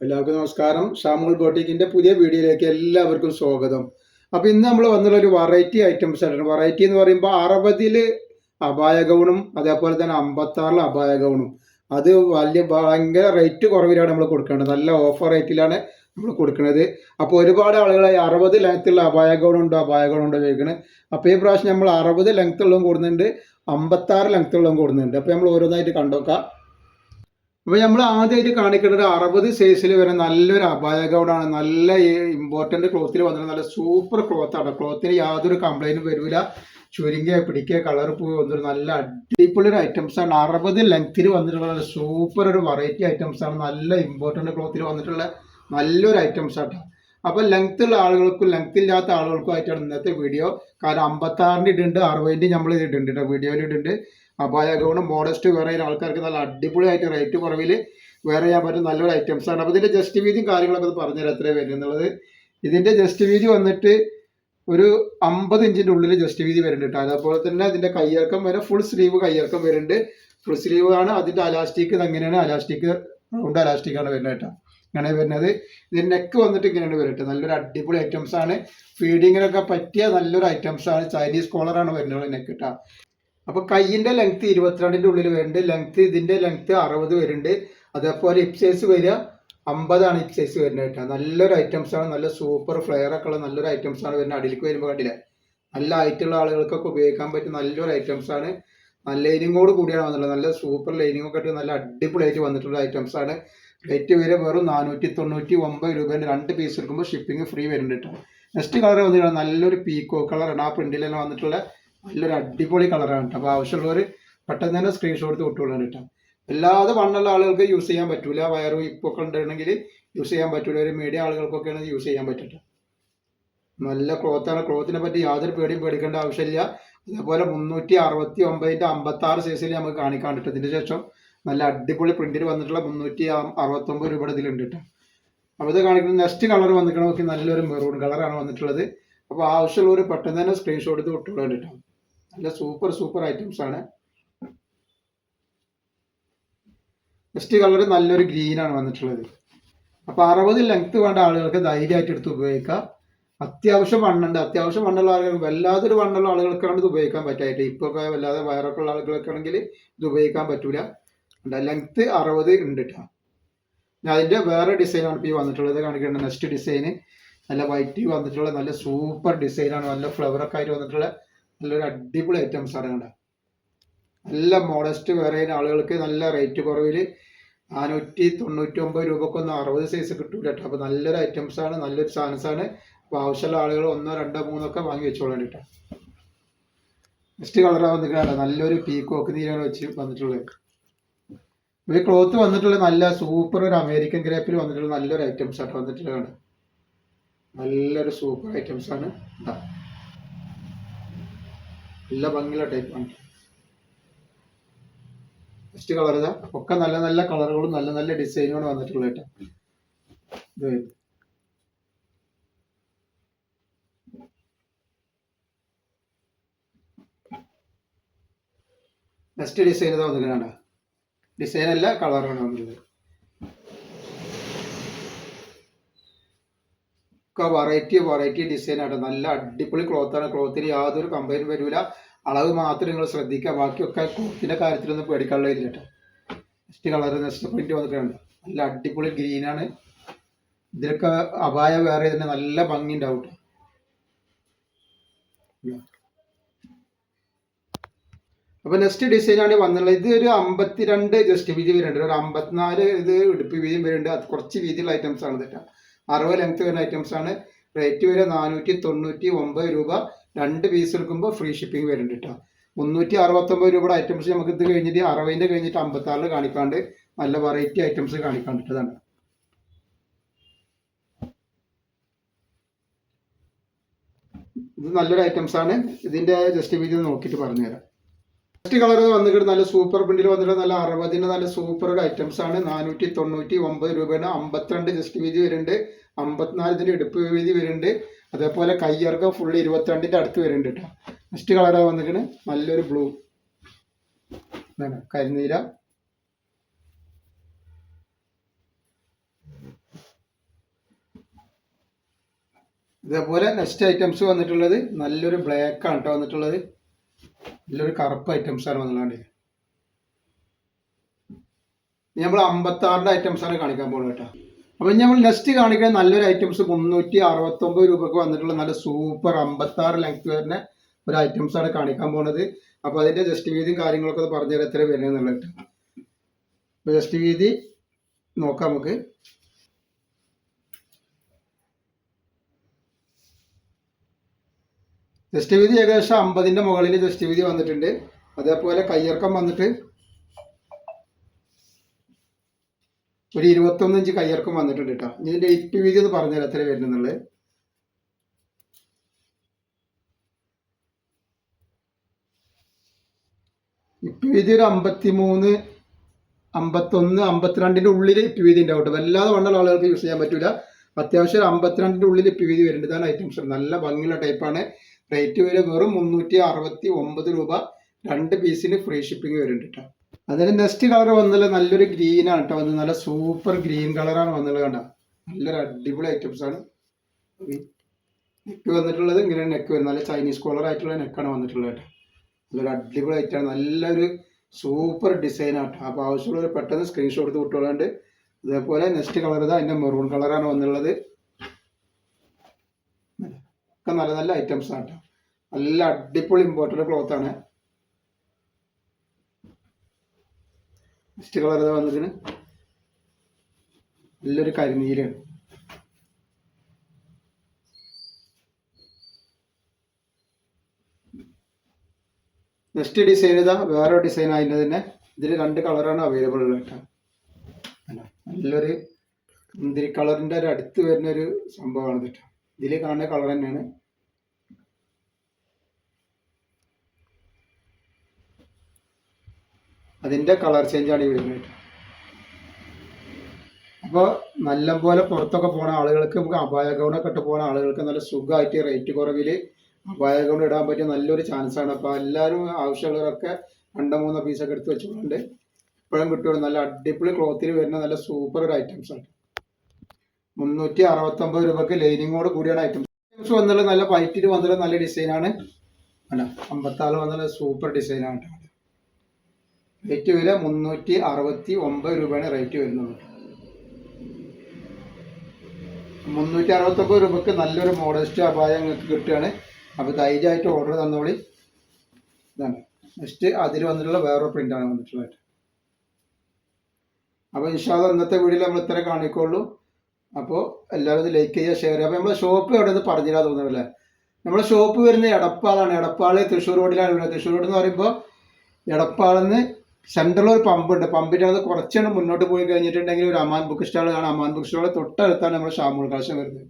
എല്ലാവർക്കും നമസ്കാരം. ഷാമുൾ ബോട്ടിക്കിന്റെ പുതിയ വീഡിയോയിലേക്ക് എല്ലാവർക്കും സ്വാഗതം. അപ്പൊ ഇന്ന് നമ്മൾ വന്നുള്ള ഒരു വെറൈറ്റി ഐറ്റംസ് ആണ്. വെറൈറ്റി എന്ന് പറയുമ്പോൾ അറുപതിൽ അപായ ഗൗണും അതേപോലെ തന്നെ അമ്പത്താറിൽ അപായ ഗൗണും അത് വലിയ ഭയങ്കര റേറ്റ് കുറവിലാണ് നമ്മൾ കൊടുക്കേണ്ടത്. നല്ല ഓഫർ റേറ്റിലാണ് നമ്മൾ കൊടുക്കുന്നത്. അപ്പോൾ ഒരുപാട് ആളുകളെ അറുപത് ലെങ്ത്തുള്ള അപായ ഗൗണുണ്ടോ അപായ ഗൗണുണ്ടോ ചോദിക്കുന്നത് അപ്പോൾ ഈ പ്രാവശ്യം നമ്മൾ അറുപത് ലെങ്ത്തുള്ളതും കൂടുന്നുണ്ട് അമ്പത്താറ് ലെങ്ത് ഉള്ളതും കൂടുന്നുണ്ട് അപ്പോൾ നമ്മൾ ഓരോന്നായിട്ട് കണ്ടോക്കാം. അപ്പോൾ നമ്മൾ ആദ്യമായിട്ട് കാണിക്കേണ്ടത് അറുപത് സൈസിൽ വരെ നല്ലൊരു അപായ ഗൗഡാണ് നല്ല ഇമ്പോർട്ടന്റ് ക്ലോത്തിൽ വന്നിട്ട് നല്ല സൂപ്പർ ക്ലോത്താണ് ക്ലോത്തിന് യാതൊരു കംപ്ലൈന്റും വരില്ല ചുരുങ്ങിയ പിടിക്കുക കളർ പോയി വന്നിട്ട് നല്ല അടിപൊളി ഒരു ഐറ്റംസ് ആണ്. അറുപത് ലെങ്ത്തിൽ വന്നിട്ടുള്ള സൂപ്പർ ഒരു വെറൈറ്റി ഐറ്റംസ് ആണ്. നല്ല ഇമ്പോർട്ടന്റ് ക്ലോത്തിൽ വന്നിട്ടുള്ള നല്ലൊരു ഐറ്റംസ് ആട്ടോ അപ്പോൾ ലെങ്ത് ഉള്ള ആളുകൾക്കും ലെങ്ത് ഇല്ലാത്ത ആളുകൾക്കും ആയിട്ടാണ് ഇന്നത്തെ വീഡിയോ കാരണം അമ്പത്താറിന്റെ ഇടുണ്ട് അറുപതിന്റെ നമ്മൾ കേട്ടോ വീഡിയോയിൽ ഇടുന്നുണ്ട്. അപായ ഗൗണം മോഡസ്റ്റ് വേറെ ആൾക്കാർക്ക് നല്ല അടിപൊളിയായിട്ട് റേറ്റ് കുറവിൽ വേറെ ചെയ്യാൻ പറ്റും നല്ലൊരു ഐറ്റംസ് ആണ്. അപ്പോൾ ഇതിന്റെ ജസ്റ്റ് വീതിയും കാര്യങ്ങളൊക്കെ ഒന്ന് പറഞ്ഞുതരാം എത്രയാണ് വരും എന്നുള്ളത്. ഇതിന്റെ ജസ്റ്റ് വീതി വന്നിട്ട് ഒരു അമ്പത് ഇഞ്ചിന്റെ ഉള്ളിൽ ജസ്റ്റ് വീതി വരുന്നുണ്ട് അതേപോലെ തന്നെ അതിന്റെ കയ്യിറക്കം വരെ ഫുൾ സ്ലീവ് കയ്യിറക്കം വരുന്നുണ്ട്. ഫുൾ സ്ലീവ് ആണ്. അതിന്റെ അലാസ്റ്റിക് അങ്ങനെയാണ് അലാസ്റ്റിക് റൗണ്ട് അലാസ്റ്റിക് ആണ് വരുന്നത് കേട്ടോ. ഇങ്ങനെ വരുന്നത്. ഇതിന്റെ നെക്ക് വന്നിട്ട് ഇങ്ങനെയാണ് വരുന്നത് നല്ലൊരു അടിപൊളി ഐറ്റംസ് ആണ്. ഫീഡിങ്ങിനൊക്കെ പറ്റിയ നല്ലൊരു ഐറ്റംസ് ആണ്. ചൈനീസ് കോളറാണ് വരുന്നത് നെക്ക് കേട്ടോ അപ്പോൾ കൈയിന്റെ ലെങ്ത് ഇരുപത്തിരണ്ടിന്റെ ഉള്ളിൽ വരുന്നുണ്ട് ലെങ്ത് ഇതിന്റെ ലെങ്ത് അറുപത് വരുന്നുണ്ട് അതേപോലെ ഹിപ് സൈസ് വരിക. അമ്പതാണ് ഹിപ് സൈസ് വരുന്നത് കേട്ടോ. നല്ലൊരു ഐറ്റംസ് ആണ്. നല്ല സൂപ്പർ ഫ്ലെയർ ഒക്കെ ഉള്ള നല്ലൊരു ഐറ്റംസ് ആണ് വരുന്നത് അടിയിലേക്ക് വരുമ്പോൾ കണ്ടില്ല? നല്ല ഹൈറ്റുള്ള ആളുകൾക്കൊക്കെ ഉപയോഗിക്കാൻ പറ്റിയ നല്ലൊരു ഐറ്റംസ് ആണ്. നല്ല ലൈനിങ്ങോട് കൂടിയാണ് വന്നിട്ടുള്ളത്. നല്ല സൂപ്പർ ലൈനിങ് ഒക്കെ ഇട്ട് നല്ല അടിപൊളിയായിട്ട് വന്നിട്ടുള്ള ഐറ്റംസ് ആണ്. റേറ്റ് വരെ വെറും നാനൂറ്റി തൊണ്ണൂറ്റി ഒമ്പത് രൂപേന്റെ രണ്ട് പീസ് എടുക്കുമ്പോൾ ഷിപ്പിംഗ് ഫ്രീ വരുന്നുണ്ട് കേട്ടോ. നെക്സ്റ്റ് കളർ വന്നിട്ടുള്ള നല്ലൊരു പീക്കോ കളറാണ് ആ പ്രിന്റിലെല്ലാം വന്നിട്ടുള്ള നല്ലൊരു അടിപൊളി കളറാണ് കേട്ടോ അപ്പോൾ ആവശ്യമുള്ളവർ പെട്ടെന്ന് തന്നെ സ്ക്രീൻഷോട്ട് എടുത്ത് വിട്ടുകൊള്ളാൻ കേട്ടോ അല്ലാതെ വണ്ണുള്ള ആളുകൾക്ക് യൂസ് ചെയ്യാൻ പറ്റൂല. വയറും ഇപ്പൊക്കെ ഉണ്ടെങ്കിൽ യൂസ് ചെയ്യാൻ പറ്റൂല. ഒരു മീഡിയ ആളുകൾക്കൊക്കെ ആളുകൾക്കൊക്കെയാണ് യൂസ് ചെയ്യാൻ പറ്റട്ടെ. നല്ല ക്ലോത്താണ് ക്ലോത്തിനെ പറ്റി യാതൊരു പേടിയും പേടിക്കേണ്ട ആവശ്യമില്ല. അതേപോലെ മുന്നൂറ്റി അറുപത്തി ഒമ്പതിന്റെ അമ്പത്തി ആറ് സൈസിൽ നമുക്ക് കാണിക്കാൻ കിട്ടും ഇതിന് ശേഷം നല്ല അടിപൊളി പ്രിന്റിൽ വന്നിട്ടുള്ള മുന്നൂറ്റി അറുപത്തൊമ്പത് രൂപയുടെ ഇതിലുണ്ട് കേട്ടോ അപ്പോൾ ഇത് കാണിക്കുന്നത് നെക്സ്റ്റ് കളർ വന്നിട്ട് നോക്കി നല്ലൊരു മെറൂൺ കളറാണ് വന്നിട്ടുള്ളത്. അപ്പോൾ ആവശ്യമുള്ളവർ പെട്ടെന്ന് തന്നെ സ്ക്രീൻഷോട്ട് എടുത്ത് വിട്ടുകൊള്ളാൻ കേട്ടോ നല്ല സൂപ്പർ സൂപ്പർ ഐറ്റംസ് ആണ്. നെക്സ്റ്റ് കളർ നല്ലൊരു ഗ്രീൻ ആണ് വന്നിട്ടുള്ളത്. അപ്പോൾ അറുപത് ലെങ്ത് വേണ്ട ആളുകൾക്ക് ധൈര്യമായിട്ട് എടുത്ത് ഉപയോഗിക്കാം. അത്യാവശ്യം വണ്ണുണ്ട് അത്യാവശ്യം വണ്ണുള്ള ആളുകൾക്ക് വല്ലാതൊരു വണ്ണുള്ള ആളുകൾക്കാണ് ഇത് ഉപയോഗിക്കാൻ പറ്റായിട്ട്. ഇപ്പോൾ ഒക്കെ വല്ലാതെ വയറൊക്കെ ഉള്ള ആളുകൾക്കാണെങ്കിൽ ഇത് ഉപയോഗിക്കാൻ പറ്റൂല. ലെങ്ത് അറുപത് ഉണ്ട് കേട്ടോ അതിന്റെ വേറെ ഡിസൈനാണ് ഇപ്പോൾ ഈ വന്നിട്ടുള്ളത്. കാണിക്കേണ്ടത് നെക്സ്റ്റ് ഡിസൈന് നല്ല വൈറ്റ് വന്നിട്ടുള്ള നല്ല സൂപ്പർ ഡിസൈനാണ് നല്ല ഫ്ലവറൊക്കെ ആയിട്ട് വന്നിട്ടുള്ള നല്ലൊരു അടിപൊളി ഐറ്റംസ് ആണ് കണ്ട? നല്ല മോഡസ്റ്റ് വേറെ ആളുകൾക്ക് നല്ല റേറ്റ് കുറവിൽ നാനൂറ്റി തൊണ്ണൂറ്റി ഒമ്പത് രൂപക്കൊന്നും അറുപത് സൈസ് കിട്ടൂല കേട്ടോ അപ്പോൾ നല്ലൊരു ഐറ്റംസ് ആണ് നല്ലൊരു സാധനസ് ആണ് അപ്പോൾ ആവശ്യമുള്ള ആളുകൾ ഒന്നോ രണ്ടോ മൂന്നോ ഒക്കെ വാങ്ങി വെച്ചോളാം കേട്ടോ നെക്സ്റ്റ് കളറാണ് വന്നിട്ടാണ് നല്ലൊരു പീക്കോക്ക് നീരാണ് വെച്ച് വന്നിട്ടുള്ളത്. ഈ ക്ലോത്ത് വന്നിട്ടുള്ള നല്ല സൂപ്പർ ഒരു അമേരിക്കൻ ഗ്രേപ്പിൽ വന്നിട്ടുള്ള നല്ലൊരു ഐറ്റംസ് ആട്ടോ വന്നിട്ടുള്ളതാണ് നല്ലൊരു സൂപ്പർ ഐറ്റംസ് ആണ്. ഇതാ. നല്ല ഭംഗിയുള്ള ടൈപ്പാണ് നെക്സ്റ്റ് കളർ ഇതാ. ഒക്കെ നല്ല നല്ല കളറുകളും നല്ല നല്ല ഡിസൈനുകളും വന്നിട്ടുള്ള കേട്ടോ. ഇത് നെക്സ്റ്റ് ഡിസൈൻ ഇതാ വന്നിട്ടാണ് ഡിസൈൻ അല്ല കളറാണ് വന്നത് ഒക്കെ വെറൈറ്റി വെറൈറ്റി ഡിസൈൻ നല്ല അടിപൊളി ക്ലോത്താണ് ക്ലോത്തിന് യാതൊരു കമ്പനി വരില്ല അളവ് മാത്രം നിങ്ങൾ ശ്രദ്ധിക്കുക. ബാക്കിയൊക്കെ ക്ലോത്തിന്റെ കാര്യത്തിലൊന്നും പേടിക്കാനുള്ള ഇല്ല കേട്ടോ നെക്സ്റ്റ് കളർ നെക്സ്റ്റ് പ്രിന്റ് വന്നിട്ടുണ്ട്. നല്ല അടിപൊളി ഗ്രീനാണ് ഇതിലൊക്കെ അപായ വേറെ തന്നെ നല്ല ഭംഗി ഉണ്ടാവും. അപ്പൊ നെക്സ്റ്റ് ഡിസൈൻ ആണ് വന്നുള്ളത് ഇത് ഒരു അമ്പത്തിരണ്ട് ജസ്റ്റ് വീതി വരുന്നുണ്ട്. ഒരു അമ്പത്തിനാല് ഇത് ഇടുപ്പ് വീതിയും വരുന്നുണ്ട്. അത് കുറച്ച് വീതിയുള്ള ഐറ്റംസ് ആണ് കേട്ടോ അറുപത് ലെങ്ത് വരുന്ന ഐറ്റംസ് ആണ്. റേറ്റ് വരെ നാനൂറ്റി തൊണ്ണൂറ്റി ഒമ്പത് രൂപ. രണ്ട് പീസ് എടുക്കുമ്പോൾ ഫ്രീ ഷിപ്പിംഗ് വരുന്നുണ്ട് കേട്ടോ മുന്നൂറ്റി അറുപത്തൊമ്പത് രൂപയുടെ ഐറ്റംസ് നമുക്ക് ഇത് കഴിഞ്ഞിട്ട് അറുപതിന്റെ കഴിഞ്ഞിട്ട് അമ്പത്താറിൽ കാണിക്കാണ്ട് നല്ല വെറൈറ്റി ഐറ്റംസ് കാണിക്കാണ്ടിട്ടതാണ് ഇത് നല്ലൊരു ഐറ്റംസ് ആണ്. ഇതിന്റെ ജസ്റ്റ് വീതി നോക്കിയിട്ട് പറഞ്ഞുതരാം. ഫസ്റ്റ് കളർ വന്നിട്ട് നല്ല സൂപ്പർ പ്രിന്റിൽ വന്നിട്ട് നല്ല അറുപതിന് നല്ല സൂപ്പർ ഐറ്റംസ് ആണ്. നാനൂറ്റി തൊണ്ണൂറ്റി ഒമ്പത് രൂപയാണ് അമ്പത്തിരണ്ട് ജസ്റ്റ് വീതി വരുന്നുണ്ട്. അമ്പത്തിനാലിതിന്റെ എടുപ്പ് വീതി വരുന്നുണ്ട്. അതേപോലെ കയ്യിറക്കം ഫുൾ ഇരുപത്തിരണ്ടിന്റെ അടുത്ത് വരുന്നുണ്ട് കേട്ടോ ഫസ്റ്റ് കളർ വന്നിട്ട് നല്ലൊരു ബ്ലൂ കരിനീര ഇതേപോലെ നെക്സ്റ്റ് ഐറ്റംസ് വന്നിട്ടുള്ളത് നല്ലൊരു ബ്ലാക്ക് ആണ് കേട്ടോ വന്നിട്ടുള്ളത്. നല്ലൊരു കറുപ്പ് ഐറ്റംസ് ആണ് വന്നിട്ടുള്ളത് ഇനി നമ്മൾ അമ്പത്തി ആറിന്റെ ഐറ്റംസ് ആണ് കാണിക്കാൻ പോകുന്നത് കേട്ടോ. അപ്പൊ നമ്മൾ നെക്സ്റ്റ് കാണിക്കാൻ നല്ലൊരു ഐറ്റംസ് മുന്നൂറ്റി അറുപത്തി ഒമ്പത് രൂപക്ക് വന്നിട്ടുള്ള നല്ല സൂപ്പർ അമ്പത്തി ആറ് ലെങ്ത് വരുന്ന ഒരു ഐറ്റംസ് ആണ് കാണിക്കാൻ പോകുന്നത് അപ്പോൾ അതിന്റെ ജസ്റ്റ് വീതിയും കാര്യങ്ങളൊക്കെ പറഞ്ഞു തരാം എത്ര വരുന്നത് എന്നുള്ളത് ജസ്റ്റ് വീതി നോക്കാം നമുക്ക്. ജസ്റ്റ് വീതി ഏകദേശം അമ്പതിന്റെ മുകളിൽ ജസ്റ്റ് വീതി വന്നിട്ടുണ്ട്. അതേപോലെ കയ്യിറക്കം വന്നിട്ട് ഒരു ഇരുപത്തൊന്ന് ഇഞ്ച് കയ്യിറക്കം വന്നിട്ടുണ്ട് കേട്ടോ ഇനി ഇതിന്റെ ഇപ്പ് വീതി ഒന്ന് പറഞ്ഞുതരാം എത്ര വരുന്നുള്ളത് ഇപ്പ് വീതി ഒരു അമ്പത്തി മൂന്ന് അമ്പത്തൊന്ന് അമ്പത്തിരണ്ടിന്റെ ഉള്ളിൽ ഇപ്പ് വീതി ഉണ്ടാവും കേട്ടോ വല്ലാതെ വണ്ണുള്ള ആളുകൾക്ക് യൂസ് ചെയ്യാൻ പറ്റില്ല അത്യാവശ്യം ഒരു അമ്പത്തിരണ്ടിന്റെ ഉള്ളിൽ ഇപ്പ് വീതി വരുന്നുണ്ട്. ഇതാണ് ഐറ്റംസ്. നല്ല ഭംഗിയുള്ള ടൈപ്പാണ് റേറ്റ് വരെ വെറും മുന്നൂറ്റി അറുപത്തി ഒമ്പത് രൂപ രണ്ട് പീസിന് ഫ്രീ ഷിപ്പിംഗ് വരുന്നുണ്ട് കേട്ടോ അതിന് നെക്സ്റ്റ് കളർ വന്നത് നല്ലൊരു ഗ്രീൻ ആണ് കേട്ടോ വന്നത്. നല്ല സൂപ്പർ ഗ്രീൻ കളറാണ് വന്നത് കണ്ട. നല്ലൊരു അടിപൊളി ഐറ്റംസ് ആണ്. നെക്ക് വന്നിട്ടുള്ളത് ഇങ്ങനെ നെക്ക് വരുന്നത് നല്ല ചൈനീസ് കോളർ ആയിട്ടുള്ള നെക്കാണ് വന്നിട്ടുള്ളത് കേട്ടോ നല്ലൊരു അടിപൊളി ഐറ്റമാണ് നല്ലൊരു സൂപ്പർ ഡിസൈൻ ആട്ടോ അപ്പോൾ ആവശ്യമുള്ളവർ പെട്ടെന്ന് സ്ക്രീൻഷോട്ട് എടുത്ത് വിട്ടോളാണ്ട്. ഇതേപോലെ നെക്സ്റ്റ് കളർ ഇതാ. അതിന്റെ മെറൂൺ കളറാണ് വന്നുള്ളത് നല്ല നല്ല ഐറ്റംസ് ആണ് കേട്ടോ നല്ല അടിപൊളി ഇമ്പോർട്ടന്റ് ക്ലോത്ത് ആണ്. നെക്സ്റ്റ് കളർ ഇതാ വന്നതിന് നല്ലൊരു കരിനീലാണ് നെക്സ്റ്റ് ഡിസൈൻ ഇതാ വേറെ ഡിസൈൻ അതിന്റെ തന്നെ. ഇതിൽ രണ്ട് കളറാണ് അവൈലബിൾ ഉള്ളത് കേട്ടോ നല്ലൊരു മുന്തിരി കളറിന്റെ ഒരു അടുത്ത് വരുന്ന ഒരു സംഭവമാണ് കേട്ടോ ഇതിൽ കാണുന്ന കളർ തന്നെയാണ്. അതിന്റെ കളർ ചേഞ്ചാണ് ഈ വരുന്നത് അപ്പോൾ നല്ലപോലെ പുറത്തൊക്കെ പോകുന്ന ആളുകൾക്ക് നമുക്ക് അപായ ഗൗണൊക്കെ ഇട്ട് പോകുന്ന ആളുകൾക്ക് നല്ല സുഖമായിട്ട് റേറ്റ് കുറവിൽ അപായ ഇടാൻ പറ്റിയ നല്ലൊരു ചാൻസ് ആണ്. അപ്പോൾ എല്ലാവരും ആവശ്യമുള്ളവരൊക്കെ രണ്ടോ മൂന്നോ പീസൊക്കെ എടുത്ത് വെച്ചിട്ടുണ്ട്. ഇപ്പോഴും കിട്ടുള്ളൂ നല്ല അടിപൊളി ക്ലോത്തിൽ വരുന്ന നല്ല സൂപ്പർ ഒരു ഐറ്റംസ് ആണ്. മുന്നൂറ്റി അറുപത്തൊമ്പത് രൂപക്ക് ലൈനിങ്ങോട് കൂടിയാണ് ഐറ്റംസ് ഐറ്റംസ് വന്നുള്ള നല്ല വൈറ്റിൽ വന്നുള്ള നല്ല ഡിസൈനാണ് അല്ല അമ്പത്താറ് വന്നുള്ള സൂപ്പർ ഡിസൈനാണ് കേട്ടോ. റേറ്റ് വില മുന്നൂറ്റി അറുപത്തി ഒമ്പത് രൂപയാണ് റേറ്റ് വരുന്നത്. മുന്നൂറ്റി അറുപത്തൊമ്പത് രൂപക്ക് നല്ലൊരു മോഡസ്റ്റ് അപായം നിങ്ങൾക്ക് കിട്ടുകയാണ്. അപ്പോൾ ധൈര്യമായിട്ട് ഓർഡർ തന്നോളി. ഇതാണ്. നെക്സ്റ്റ് അതിൽ വന്നിട്ടുള്ള വേറൊരു പ്രിന്റാണ് വന്നിട്ടുള്ളത്. അപ്പോൾ ഇൻഷാല്ല ഇന്നത്തെ വീഡിയോയിൽ നമ്മൾ ഇത്ര കാണിക്കുള്ളൂ. അപ്പോൾ എല്ലാവരും ഇത് ലൈക്ക് ചെയ്യുക ഷെയർ ചെയ്യുക. അപ്പോൾ നമ്മുടെ ഷോപ്പ് എവിടെ നിന്ന് പറഞ്ഞില്ല തോന്നുന്നില്ല നമ്മുടെ ഷോപ്പ് വരുന്നത് എടപ്പാളാണ്. എടപ്പാൾ തൃശ്ശൂർ റോഡിലാണ് വരുന്നത്. തൃശ്ശൂർ റോഡ് എന്ന് പറയുമ്പോൾ എടപ്പാളിന്ന് സെൻട്രൽ ഒരു പമ്പ് ഉണ്ട് പമ്പിന്റെ അത് കുറച്ചാണ് മുന്നോട്ട് പോയി കഴിഞ്ഞിട്ടുണ്ടെങ്കിൽ ഒരു അമാൻ ബുക്ക് സ്റ്റാൾ കാണാം. അമാൻ ബുക്ക് സ്റ്റാൾ തൊട്ടടുത്താണ് നമ്മുടെ ഷാമൂൾ കാശം വരുന്നത്